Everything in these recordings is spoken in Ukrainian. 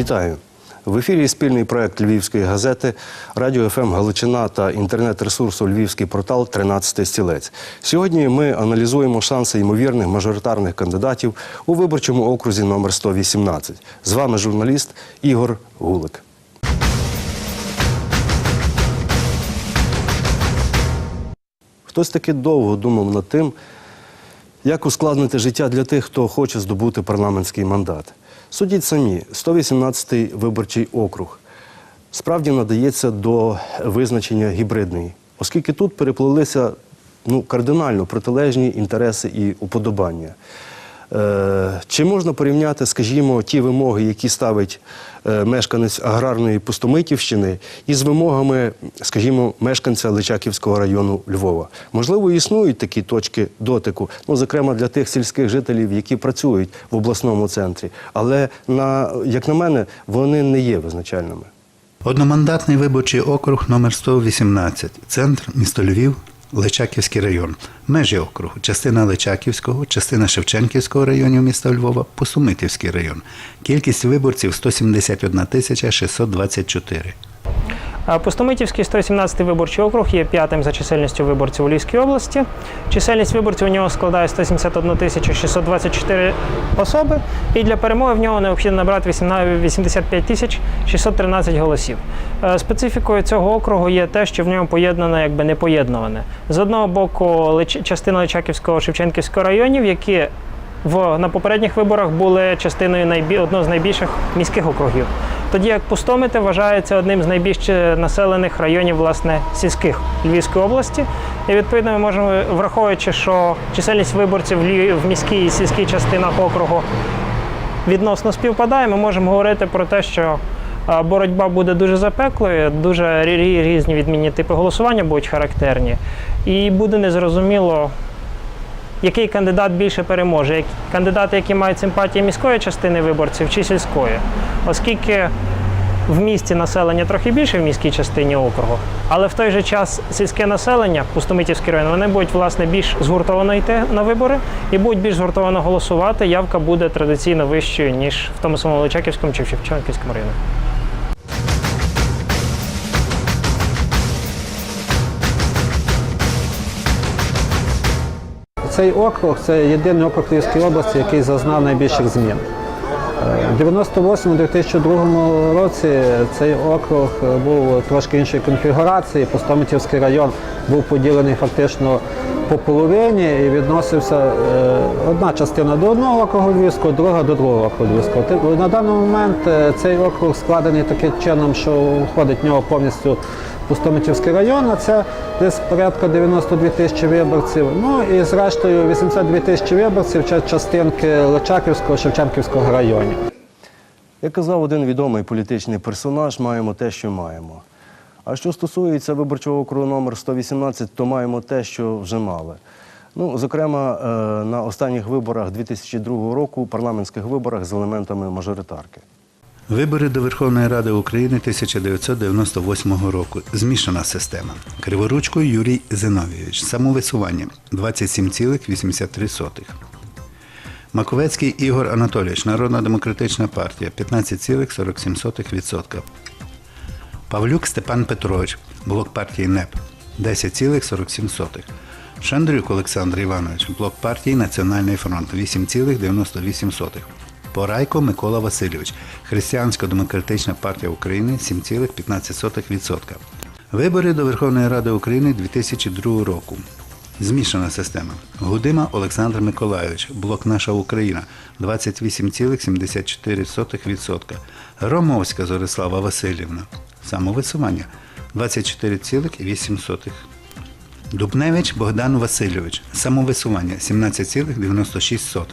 Вітаю! В ефірі спільний проект Львівської газети, Радіо ФМ Галичина та інтернет-ресурсу Львівський портал «13 стілець. Сьогодні ми аналізуємо шанси ймовірних мажоритарних кандидатів у виборчому окрузі номер 118. З вами журналіст Ігор Гулик. Хтось таки довго думав над тим, як ускладнити життя для тих, хто хоче здобути парламентський мандат. Судіть самі, 118-й виборчий округ справді надається до визначення гібридний, оскільки тут переплилися ну, кардинально протилежні інтереси і уподобання. Е, Чи можна порівняти, скажімо, ті вимоги, які ставить е, мешканець аграрної пустомитівщини, із вимогами, скажімо, мешканця Личаківського району Львова? Можливо, існують такі точки дотику, ну, зокрема для тих сільських жителів, які працюють в обласному центрі. Але, на, як на мене, вони не є визначальними. Одномандатний виборчий округ номер 118 Центр місто Львів, Личаківський район. Межі округу. Частина Личаківського, частина Шевченківського районів міста Львова, Посумитівський район. Кількість виборців 171 тисяча 624. Пустомитівський 117 виборчий округ є п'ятим за чисельністю виборців у Львівській області. Чисельність виборців у нього складає 171 тисячу 624 особи, і для перемоги в нього необхідно набрати 85 тисяч 613 голосів. Е, Специфікою цього округу є те, що в ньому поєднане якби непоєднуване. З одного боку, частина Личаківського Шевченківського районів, які в, на попередніх виборах були частиною найбі, одного з найбільших міських округів. Тоді як Пустомити вважається одним з найбільш населених районів власне сільських Львівської області. І відповідно ми можемо, враховуючи, що чисельність виборців в міській і сільській частинах округу відносно співпадає, ми можемо говорити про те, що боротьба буде дуже запеклою, дуже рі- рі- різні відмінні типи голосування будуть характерні, і буде незрозуміло, який кандидат більше переможе, кандидати, які мають симпатії міської частини виборців чи сільської, оскільки в місті населення трохи більше в міській частині округу, але в той же час сільське населення, Пустомитівський район, вони будуть власне більш згуртовано йти на вибори і будуть більш згуртовано голосувати. Явка буде традиційно вищою ніж в тому самому Личаківському чи в Шевченківському районі. Цей округ це єдиний округ Львівської області, який зазнав найбільших змін. Е, В 98-2002 році цей округ е, був трошки іншої конфігурації. Пустомитівський район був поділений фактично по половині і відносився е, одна частина до одного округу Львівського, друга до другого округу Львівського. На даний момент цей округ складений таким чином, що входить в нього повністю Пустомитівський район, а це десь порядка 92 тисячі виборців. Ну і зрештою 82 тисячі виборців це частинки Личаківського, Шевченківського районів. Як казав один відомий політичний персонаж, маємо те, що маємо. А що стосується виборчого округу номер 118, то маємо те, що вже мали. Ну, зокрема, е, на останніх виборах 2002 року, парламентських виборах з елементами мажоритарки. Вибори до Верховної Ради України 1998 року. Змішана система. Криворучко Юрій Зиновійович. Самовисування 27,83. Маковецький Ігор Анатолійович. Народна демократична партія 15,47%. Павлюк Степан Петрович. Блок партії НЕП 10,47%. Шандрюк Олександр Іванович. Блок партії Національний фронт 8,98%. Порайко Микола Васильович. Християнсько-демократична партія України 7,15%. Вибори до Верховної Ради України 2002 року. Змішана система. Гудима Олександр Миколайович. Блок Наша Україна 28,74%. Ромовська Зорислава Васильівна. Самовисування 24,8%. Дубневич Богдан Васильович. Самовисування 17,96.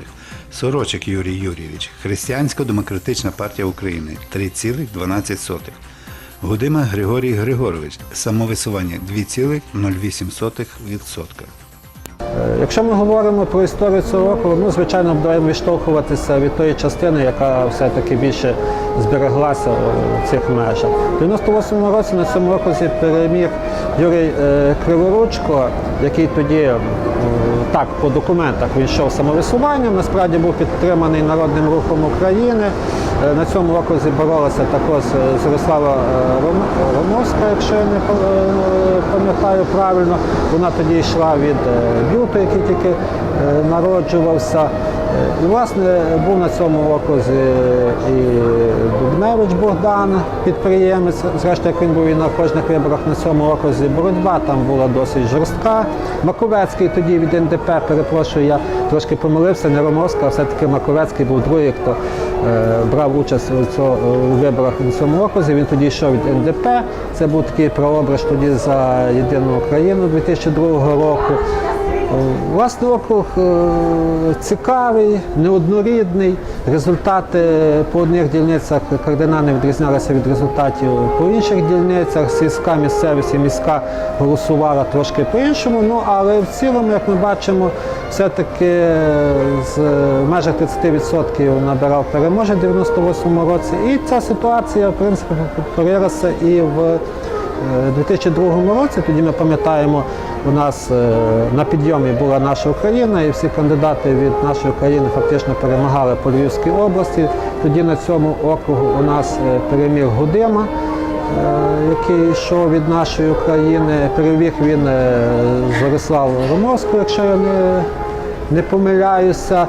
Сорочик Юрій Юрійович. Християнсько-демократична партія України 3,12. Гудима Григорій Григорович. Самовисування 2,08%. Е, Якщо ми говоримо про історію цього округу, ну звичайно будемо відштовхуватися від тої частини, яка все-таки більше збереглася у цих межах. У 98-му році на цьому окрузі переміг Юрій е, Криворучко, який тоді так по документах він йшов самовисуванням, насправді був підтриманий Народним рухом України. Е, На цьому окрузі боролася також е, Зорислава е, Ромовська, якщо я не пам'ятаю правильно. Вона тоді йшла від Бюту, який тільки народжувався. І, власне, був на цьому окрузі і Дубневич Богдан, підприємець. Зрештою, як він був і на кожних виборах на цьому окрузі, боротьба там була досить жорстка. Маковецький тоді від НДП, перепрошую, я трошки помилився, не Ромовська, а все-таки Маковецький був другий, хто е, брав участь у, цьо- у виборах на цьому окрузі. Він тоді йшов від НДП. Це був такий прообраз тоді за єдину Україну 2002 року. Власне, округ е, цікавий, неоднорідний. Результати по одних дільницях кардинально відрізнялися від результатів по інших дільницях. Сільська місцевість і міська голосувала трошки по-іншому. Ну але в цілому, як ми бачимо, все-таки з в межах 30% набирав переможе в 98-му році. І ця ситуація, в принципі, повторилася і в е, 2002 році. Тоді ми пам'ятаємо, у нас е, на підйомі була наша Україна, і всі кандидати від нашої країни фактично перемагали по Львівській області. Тоді на цьому округу у нас е, переміг Гудима, е, який йшов від нашої України. Переміг він е, Зорислав Ромовську, якщо я не не помиляюся.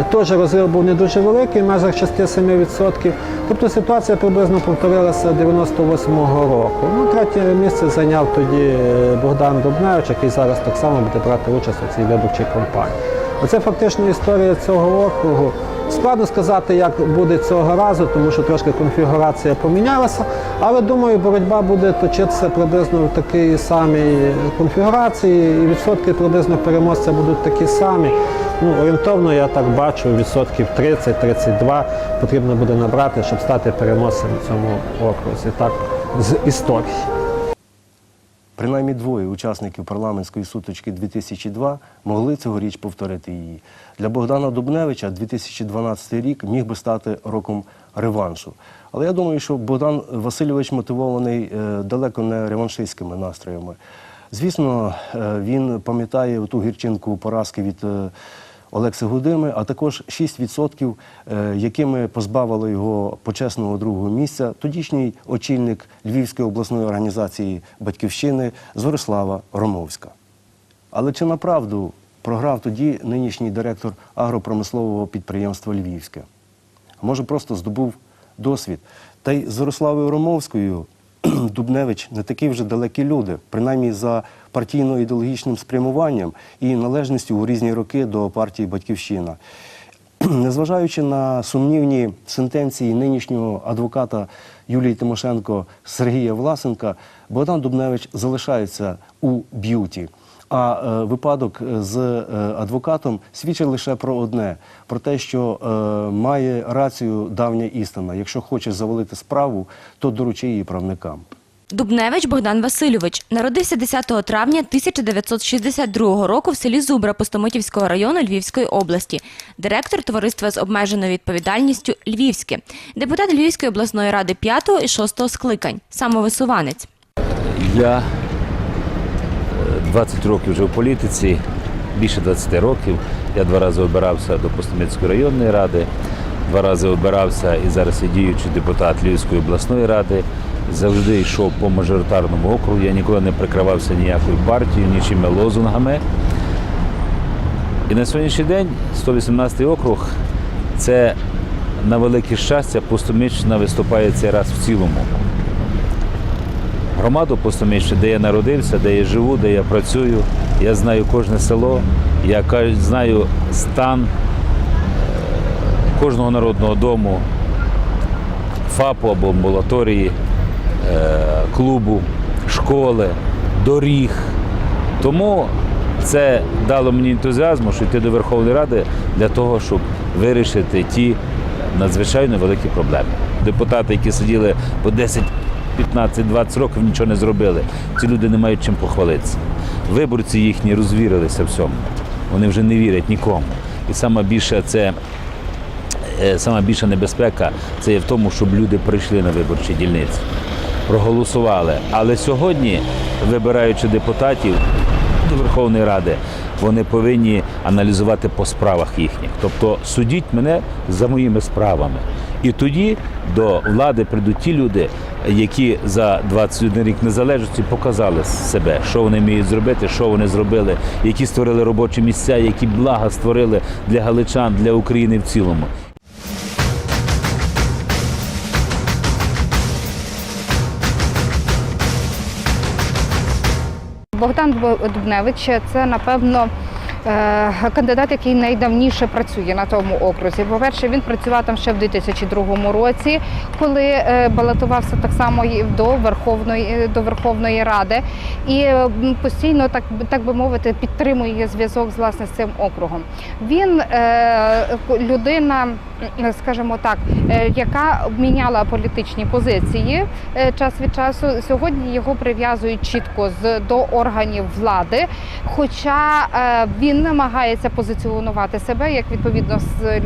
Е, Теж розрив був не дуже великий, в межах 6-7%. Тобто ситуація приблизно повторилася 98-го року. Ну, третє місце зайняв тоді е, Богдан Дубневич, який зараз так само буде брати участь у цій виборчій кампанії. Оце фактично історія цього округу. Складно сказати, як буде цього разу, тому що трошки конфігурація помінялася, але думаю, боротьба буде точитися приблизно в такій самій конфігурації, і відсотки приблизно переможця будуть такі самі. Ну, орієнтовно я так бачу, відсотків 30-32 потрібно буде набрати, щоб стати переможцем в цьому окрузі. Так, з історії. Принаймні двоє учасників парламентської сутички 2002 могли цьогоріч повторити її. Для Богдана Дубневича 2012 рік міг би стати роком реваншу. Але я думаю, що Богдан Васильович мотивований е, далеко не реваншистськими настроями. Звісно, е, він пам'ятає ту гірчинку поразки від е, Олекси Гудими, а також 6%, е, якими позбавили його почесного другого місця тодішній очільник Львівської обласної організації Батьківщини Зорислава Ромовська. Але чи направду програв тоді нинішній директор агропромислового підприємства Львівське? Може просто здобув досвід? Та й з Зориславою Ромовською Дубневич не такі вже далекі люди, принаймні за партійно-ідеологічним спрямуванням і належністю у різні роки до партії Батьківщина. Незважаючи на сумнівні сентенції нинішнього адвоката Юлії Тимошенко Сергія Власенка, Богдан Дубневич залишається у б'юті. А е, випадок з е, адвокатом свідчить лише про одне: про те, що е, має рацію давня істина. Якщо хочеш завалити справу, то доручи її правникам. Дубневич Богдан Васильович народився 10 травня 1962 року в селі Зубра Пустомитівського району Львівської області, директор товариства з обмеженою відповідальністю Львівське, депутат Львівської обласної ради 5 і 6 скликань, самовисуванець. Я е, 20 років вже в політиці, більше 20 років. Я два рази обирався до Постомецької районної ради, два рази обирався і зараз я діючий депутат Львівської обласної ради. Завжди йшов по мажоритарному округу. Я ніколи не прикривався ніякою партією, нічими лозунгами. І на сьогоднішній день 118 округ це на велике щастя, Пустомічна виступає цей раз в цілому громаду Пустоміща, де я народився, де я живу, де я працюю. Я знаю кожне село, я знаю стан е, кожного народного дому, ФАПу або амбулаторії, е, клубу, школи, доріг. Тому це дало мені ентузіазму, що йти до Верховної Ради для того, щоб вирішити ті надзвичайно великі проблеми. Депутати, які сиділи по 10 15-20 років нічого не зробили. Ці люди не мають чим похвалитися. Виборці їхні розвірилися в цьому. Вони вже не вірять нікому. І саме більше це е, сама більша небезпека це є в тому, щоб люди прийшли на виборчі дільниці, проголосували. Але сьогодні, вибираючи депутатів до Верховної Ради, вони повинні аналізувати по справах їхніх. Тобто судіть мене за моїми справами. І тоді до влади прийдуть ті люди, які за 21 рік незалежності показали себе, що вони вміють зробити, що вони зробили, які створили робочі місця, які блага створили для галичан, для України в цілому. Богдан Дубневич це напевно. Е, Кандидат, який найдавніше працює на тому окрузі. По-перше, він працював там ще в 2002 році, коли е, балотувався так само до Верховної до Верховної Ради, і е, постійно так так би мовити підтримує зв'язок з власне з цим округом. Він е, людина, скажімо так, е, яка обміняла політичні позиції е, час від часу. Сьогодні його прив'язують чітко до органів влади. Хоча е, він намагається позиціонувати себе як відповідно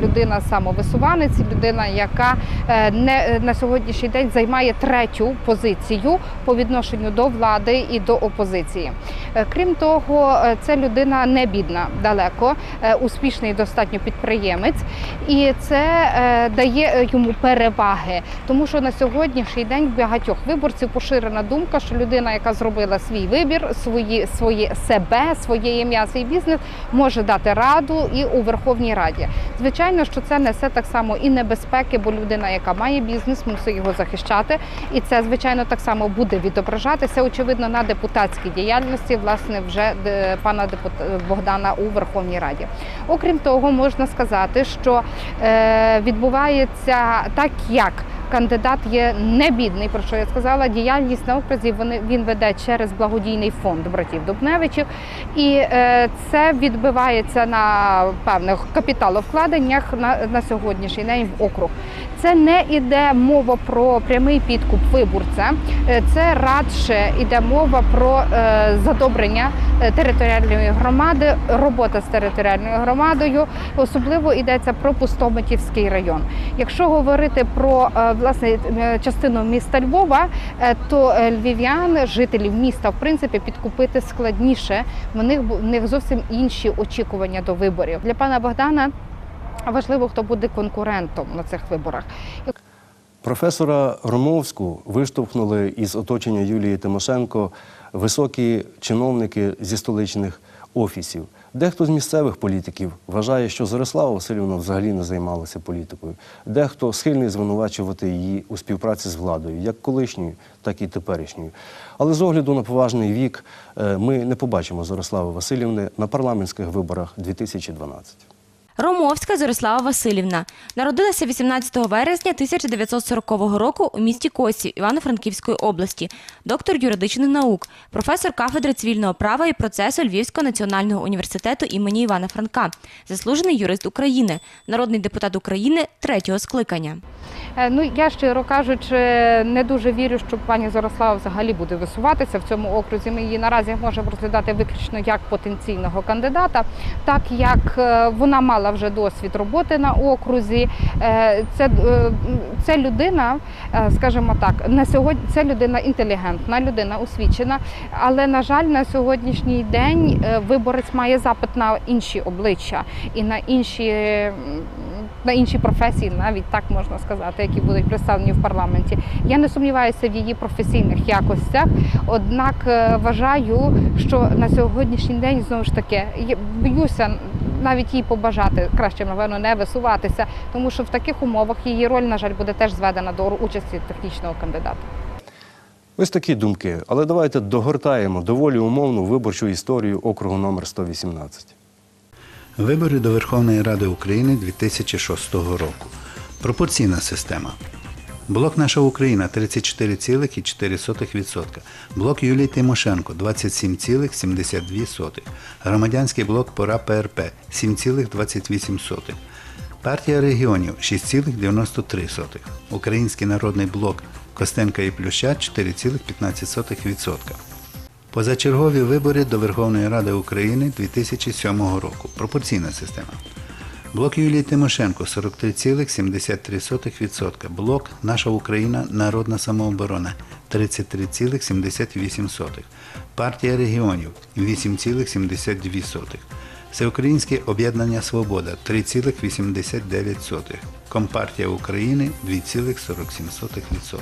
людина самовисуванець, людина, яка е, не на сьогоднішній день займає третю позицію по відношенню до влади і до опозиції. Е, Крім того, е, це людина не бідна далеко, е, успішний достатньо підприємець, і це е, дає е, йому переваги, тому що на сьогоднішній день багатьох виборців поширена думка, що людина, яка зробила свій вибір, свої свої себе, своє ім'я, свій бізнес, може дати раду і у Верховній Раді. Звичайно, що це несе так само і небезпеки, бо людина, яка має бізнес, мусить його захищати, і це звичайно так само буде відображатися очевидно на депутатській діяльності, власне, вже пана депутата Богдана у Верховній Раді. Окрім того, можна сказати, що е, відбувається так, як кандидат є не бідний, про що я сказала. Діяльність на окрузі вони він веде через благодійний фонд братів Дубневичів, і е, це відбивається на певних капіталовкладеннях на, на сьогоднішній день в округ. Це не іде мова про прямий підкуп виборця, е, це радше іде мова про е, задобрення е, територіальної громади, робота з територіальною громадою. Особливо йдеться про Пустомитівський район. Якщо говорити про власне е, частину міста Львова, е, то е, львів'ян, жителів міста, в принципі, підкупити складніше. В них в них зовсім інші очікування до виборів. Для пана Богдана важливо, хто буде конкурентом на цих виборах. Професора Ромовську виштовхнули із оточення Юлії Тимошенко високі чиновники зі столичних офісів. Дехто з місцевих політиків вважає, що Зорислава Васильівна взагалі не займалася політикою. Дехто схильний звинувачувати її у співпраці з владою, як колишньою, так і теперішньою. Але з огляду на поважний вік е, ми не побачимо Зорислави Васильівни на парламентських виборах 2012. Ромовська Зорислава Васильівна народилася 18 вересня 1940 року у місті Косів Івано-Франківської області, доктор юридичних наук, професор кафедри цивільного права і процесу Львівського національного університету імені Івана Франка, заслужений юрист України, народний депутат України третього скликання. Е, Ну я щиро кажучи, не дуже вірю, що пані Зарослава взагалі буде висуватися в цьому окрузі. Ми її наразі можемо розглядати виключно як потенційного кандидата, так як е, вона мала вже досвід роботи на окрузі. Е, Це, це людина, е, скажімо так, на сьогодні це людина інтелігентна, людина освічена. Але на жаль, на сьогоднішній день е, виборець має запит на інші обличчя і на інші на інші професії, навіть так можна сказати, які будуть представлені в парламенті. Я не сумніваюся в її професійних якостях, однак вважаю, що на сьогоднішній день знову ж таки боюся навіть їй побажати краще, напевно, не висуватися, тому що в таких умовах її роль, на жаль, буде теж зведена до участі технічного кандидата. Ось такі думки. Але давайте догортаємо доволі умовну виборчу історію округу номер 118. Вибори до Верховної Ради України 2006 року. Пропорційна система. Блок Наша Україна 34,4%. Блок Юлії Тимошенко 27,72%. Громадянський блок Пора ПРП 7,28%. Партія регіонів 6,93%. Український народний блок Костенка і Плюща 4,15%. Позачергові вибори до Верховної Ради України 2007 року. Пропорційна система. Блок Юлії Тимошенко 43,73%. Блок Наша Україна Народна самооборона 33,78%. Партія регіонів 8,72%. Всеукраїнське об'єднання Свобода 3,89%. Компартія України 2,47%.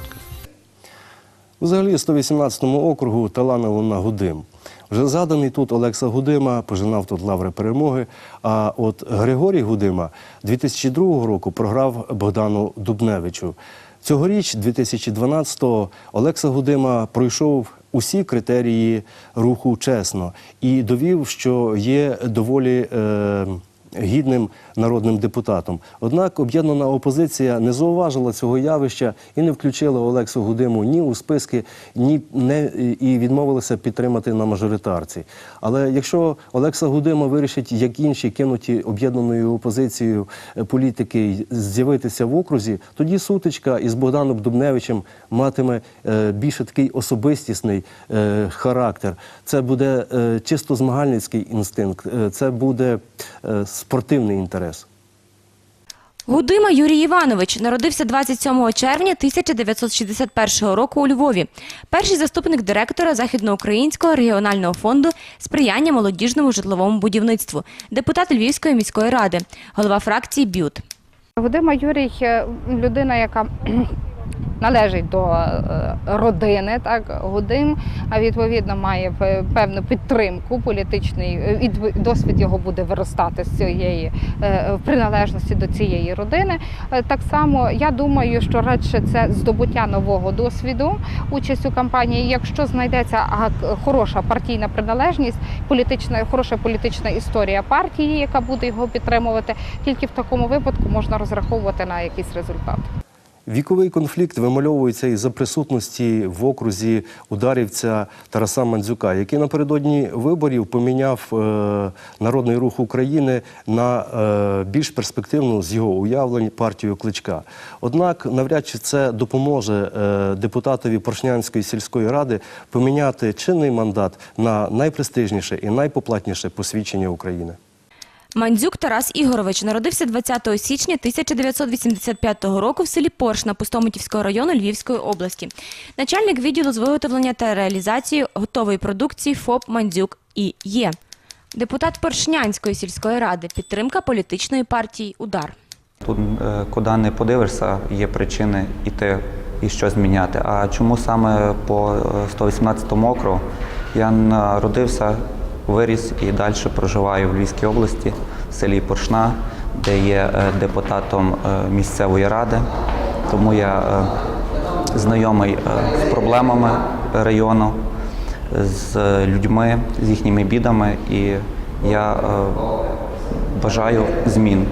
Взагалі, 118-му округу таланово на Гудим. Вже заданий тут Олекса Гудима пожинав тут лаври перемоги. А от Григорій Гудима 2002 року програв Богдану Дубневичу. Цьогоріч, 2012-го, Олекса Гудима пройшов усі критерії руху чесно і довів, що є доволі. Е- гідним народним депутатом. Однак об'єднана опозиція не зауважила цього явища і не включила Олексу Гудиму ні у списки, ні не і відмовилася підтримати на мажоритарці. Але якщо Олекса Гудима вирішить, як інші кинуті об'єднаною опозицією е, політики з'явитися в окрузі, тоді сутичка із Богданом Дубневичем матиме е, більше такий особистісний е, характер. Це буде чисто змагальницький інстинкт, це буде спортивний інтерес. Гудима Юрій Іванович народився 27 червня 1961 року у Львові. Перший заступник директора Західноукраїнського регіонального фонду сприяння молодіжному житловому будівництву, депутат Львівської міської ради, голова фракції БЮТ. Вадима Юрій е, людина, яка належить до е, родини, так Гудим, а відповідно має певну підтримку політичний е, і досвід його буде виростати з цієї е, приналежності до цієї родини. Так само я думаю, що радше це здобуття нового досвіду, участь у кампанії. Якщо знайдеться хороша партійна приналежність, політична хороша політична історія партії, яка буде його підтримувати, тільки в такому випадку можна розраховувати на якийсь результат. Віковий конфлікт вимальовується із за присутності в окрузі ударівця Тараса Мандзюка, який напередодні виборів поміняв е, Народний рух України на е, більш перспективну з його уявлень партію Кличка. Однак, навряд чи це допоможе е, депутатові Поршнянської сільської ради поміняти чинний мандат на найпрестижніше і найпоплатніше посвідчення України. Мандзюк Тарас Ігорович народився 20 січня 1985 року в селі Поршна Пустомитівського району Львівської області. Начальник відділу з виготовлення та реалізації готової продукції ФОП Мандзюк і є. Депутат Поршнянської сільської ради. Підтримка політичної партії Удар. Тут е, куди не подивишся, є причини йти і щось зміняти. А чому саме по е, 118 округу? Я народився, виріс і далі проживаю в Львівській області, в селі Поршна, де є е, депутатом е, місцевої ради. Тому я е, знайомий з проблемами району, з людьми, з їхніми бідами, і я бажаю змін.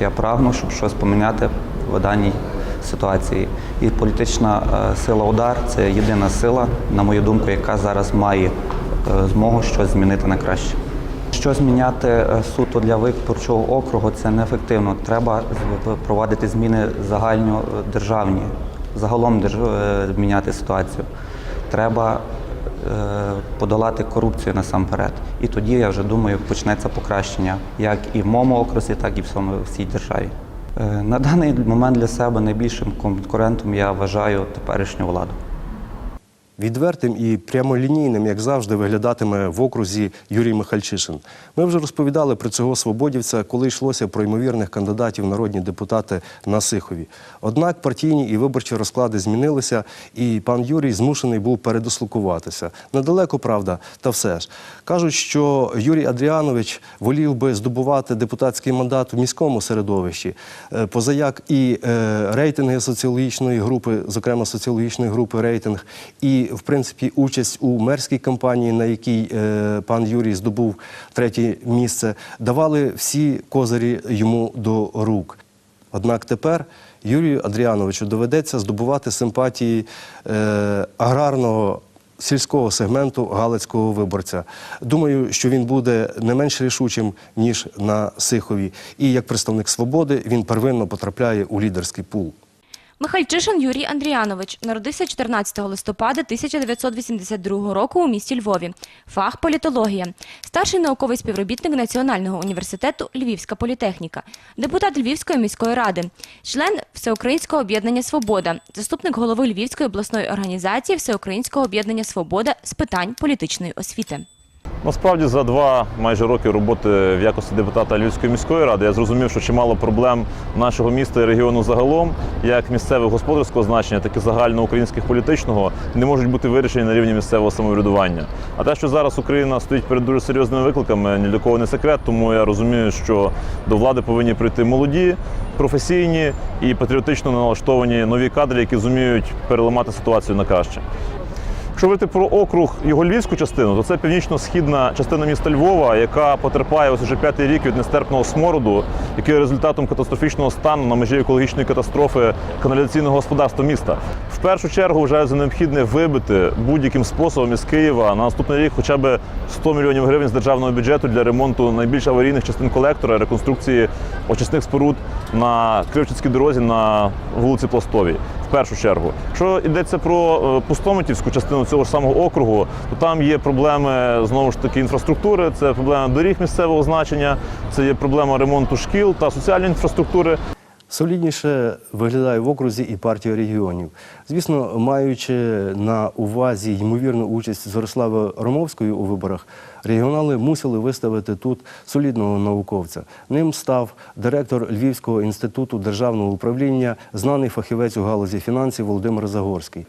Я прагну, щоб щось поміняти в даній ситуації. І політична сила удар це єдина сила, на мою думку, яка зараз має змогу щось змінити на краще. Що зміняти е, суто для виборчого округу це неефективно. Треба з- проводити зміни загальнодержавні, загалом держ- е, зміняти ситуацію. Треба е, подолати корупцію насамперед. І тоді я вже думаю, почнеться покращення як і в моєму окрузі, так і в всій державі. Е, На даний момент для себе найбільшим конкурентом я вважаю теперішню владу. Відвертим і прямолінійним, як завжди, виглядатиме в окрузі Юрій Михальчишин. Ми вже розповідали про цього свободівця, коли йшлося про ймовірних кандидатів народні депутати на Сихові. Однак партійні і виборчі розклади змінилися, і пан Юрій змушений був передислокуватися. Недалеко, правда, та все ж. Кажуть, що Юрій Адріанович волів би здобувати депутатський мандат у міському середовищі, е, позаяк і е, рейтинги соціологічної групи, зокрема соціологічної групи рейтинг, і в принципі участь у мерській кампанії, на якій е, пан Юрій здобув третє місце, давали всі козирі йому до рук. Однак тепер Юрію Адріановичу доведеться здобувати симпатії е, аграрного сільського сегменту галицького виборця. Думаю, що він буде не менш рішучим, ніж на Сихові. І як представник свободи він первинно потрапляє у лідерський пул. Михальчишин Юрій Андріанович народився 14 листопада 1982 року у місті Львові. Фах політологія. Старший науковий співробітник Національного університету Львівська політехніка. Депутат Львівської міської ради. Член Всеукраїнського об'єднання Свобода. Заступник голови Львівської обласної організації Всеукраїнського об'єднання Свобода з питань політичної освіти. Насправді за два майже роки роботи в якості депутата Львівської міської ради я зрозумів, що чимало проблем нашого міста і регіону загалом, як місцевого господарського значення, так і загальноукраїнських політичного, не можуть бути вирішені на рівні місцевого самоврядування. А те, що зараз Україна стоїть перед дуже серйозними викликами, ні для кого не секрет, тому я розумію, що до влади повинні прийти молоді, професійні і патріотично налаштовані нові кадри, які зуміють переламати ситуацію на краще. Якщо говорити про округ його львівську частину, то це північно-східна частина міста Львова, яка потерпає ось уже п'ятий рік від нестерпного смороду, який є результатом катастрофічного стану на межі екологічної катастрофи каналізаційного господарства міста. В першу чергу за необхідне вибити будь-яким способом із Києва на наступний рік хоча б 100 мільйонів гривень з державного бюджету для ремонту найбільш аварійних частин колектора, реконструкції очисних споруд на Кривчицькій дорозі на вулиці Пластовій. В першу чергу, якщо йдеться про е, пустомитівську частину цього ж самого округу, то там є проблеми знову ж таки інфраструктури, це проблема доріг місцевого значення, це є проблема ремонту шкіл та соціальної інфраструктури. Солідніше виглядає в окрузі і партія регіонів. Звісно, маючи на увазі ймовірну участь Зорислави Ромовської у виборах, регіонали мусили виставити тут солідного науковця. Ним став директор Львівського інституту державного управління, знаний фахівець у галузі фінансів Володимир Загорський.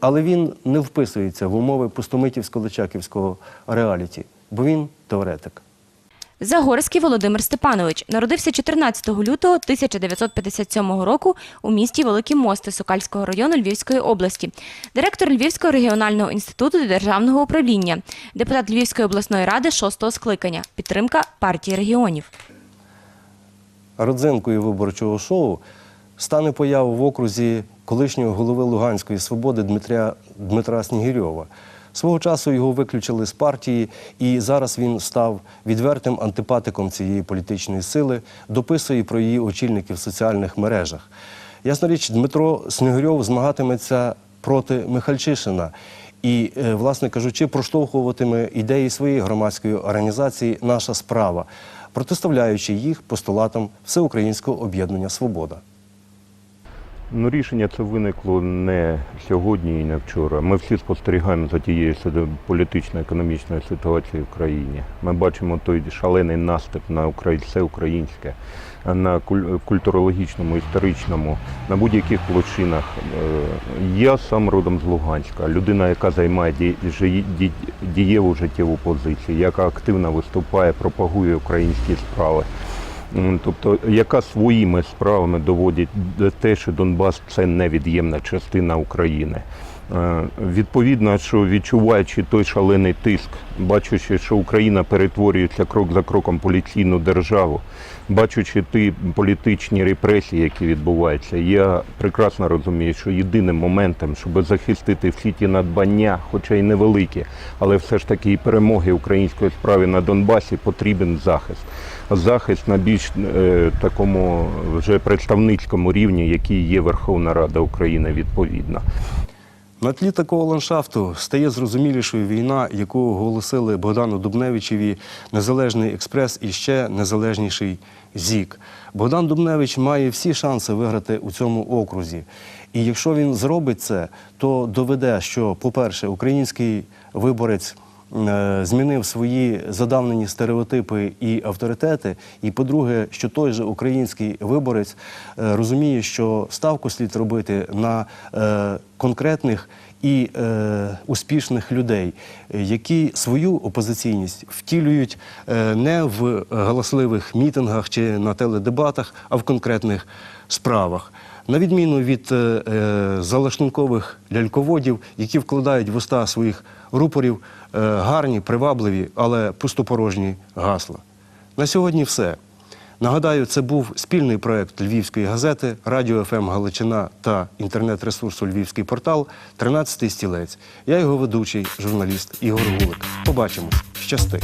Але він не вписується в умови пустомитівсько-личаківського реаліті, бо він теоретик. Загорський Володимир Степанович народився 14 лютого 1957 року у місті Великі Мости Сокальського району Львівської області, директор Львівського регіонального інституту державного управління, депутат Львівської обласної ради шостого скликання, підтримка партії регіонів. Родзинкою виборчого шоу стане поява в окрузі колишнього голови Луганської свободи Дмитра Снігирьова. Свого часу його виключили з партії, і зараз він став відвертим антипатиком цієї політичної сили, дописує про її очільників в соціальних мережах. Ясна річ, Дмитро Снігирьов змагатиметься проти Михальчишина і, е, власне кажучи, проштовхуватиме ідеї своєї громадської організації Наша справа, протиставляючи їх постулатам Всеукраїнського об'єднання Свобода. Ну, рішення це виникло не сьогодні і не вчора. Ми всі спостерігаємо за тією політично-економічною ситуацією в країні. Ми бачимо той шалений наступ на Украї... все українське, на куль- культурологічному, історичному, на будь-яких площинах. Е, Я сам родом з Луганська, людина, яка займає дієву життєву позицію, яка активно виступає, пропагує українські справи. Тобто, яка своїми справами доводить до те, що Донбас це невід'ємна частина України. Е, Відповідно, що відчуваючи той шалений тиск, бачачи, що Україна перетворюється крок за кроком поліційну державу, бачачи ті політичні репресії, які відбуваються, я прекрасно розумію, що єдиним моментом, щоб захистити всі ті надбання, хоча й невеликі, але все ж таки і перемоги української справи на Донбасі, потрібен захист. Захист на більш е, такому вже представницькому рівні, який є Верховна Рада України відповідно. На тлі такого ландшафту стає зрозумілішою війна, яку оголосили Богдану Дубневичеві Незалежний експрес і ще незалежніший ЗІК. Богдан Дубневич має всі шанси виграти у цьому окрузі. І якщо він зробить це, то доведе, що, по-перше, український виборець змінив свої задавнені стереотипи і авторитети. І по-друге, що той же український виборець е, розуміє, що ставку слід робити на е, конкретних і е, успішних людей, е, які свою опозиційність втілюють е, не в галасливих мітингах чи на теледебатах, а в конкретних справах. На відміну від е, е, залашникових ляльководів, які вкладають в уста своїх рупорів е, гарні, привабливі, але пустопорожні гасла. На сьогодні все. Нагадаю, це був спільний проект Львівської газети, Радіо ФМ Галичина та інтернет-ресурсу Львівський портал «13 стілець. Я його ведучий, журналіст Ігор Гулик. Побачимось. Щасти.